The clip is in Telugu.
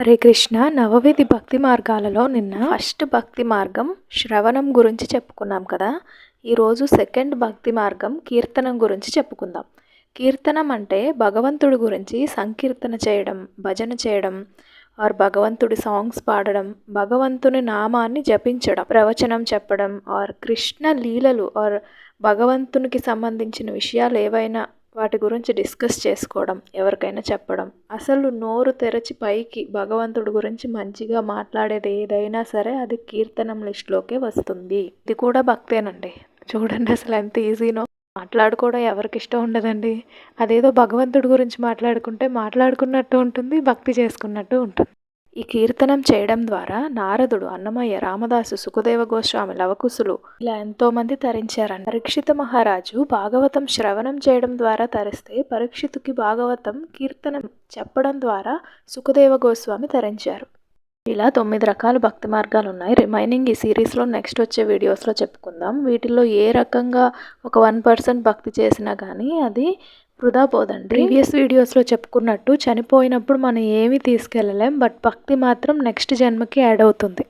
హరే కృష్ణ నవవిధి భక్తి మార్గాలలో నిన్న ఫస్ట్ భక్తి మార్గం శ్రవణం గురించి చెప్పుకున్నాం కదా. ఈరోజు సెకండ్ భక్తి మార్గం కీర్తనం గురించి చెప్పుకుందాం. కీర్తనం అంటే భగవంతుడి గురించి సంకీర్తన చేయడం భజన చేయడం ఆర్ భగవంతుడి సాంగ్స్ పాడడం భగవంతుని నామాన్ని జపించడం ప్రవచనం చెప్పడం ఆర్ కృష్ణ లీలలు ఆర్ భగవంతునికి సంబంధించిన విషయాలు ఏవైనా వాటి గురించి డిస్కస్ చేసుకోవడం ఎవరికైనా చెప్పడం. అసలు నోరు తెరచి పైకి భగవంతుడి గురించి మంచిగా మాట్లాడేది ఏదైనా సరే అది కీర్తనం లిస్టులోకే వస్తుంది. ఇది కూడా భక్తేనండి. చూడండి అసలు ఎంత ఈజీనో. మాట్లాడుకోవడం ఎవరికి ఇష్టం ఉండదండి. అదేదో భగవంతుడి గురించి మాట్లాడుకుంటే మాట్లాడుకున్నట్టు ఉంటుంది భక్తి చేసుకున్నట్టు ఉంటుంది. ఈ కీర్తనం చేయడం ద్వారా నారదుడు అన్నమయ్య రామదాసు సుఖదేవ గోస్వామి లవకుశులు ఇలా ఎంతోమంది తరించారని. పరీక్షిత మహారాజు భాగవతం శ్రవణం చేయడం ద్వారా తరిస్తే పరీక్షితుకి భాగవతం కీర్తనం చెప్పడం ద్వారా సుఖదేవ గోస్వామి తరించారు. ఇలా తొమ్మిది రకాల భక్తి మార్గాలు ఉన్నాయి రిమైనింగ్ ఈ సిరీస్లో నెక్స్ట్ వచ్చే వీడియోస్లో చెప్పుకుందాం. వీటిలో ఏ రకంగా ఒక వన్ పర్సెంట్ భక్తి చేసినా కానీ అది వృధా పోదండి. ప్రీవియస్ వీడియోస్లో చెప్పుకున్నట్టు చనిపోయినప్పుడు మనం ఏమీ తీసుకెళ్ళలేం బట్ భక్తి మాత్రం నెక్స్ట్ జన్మకి యాడ్ అవుతుంది.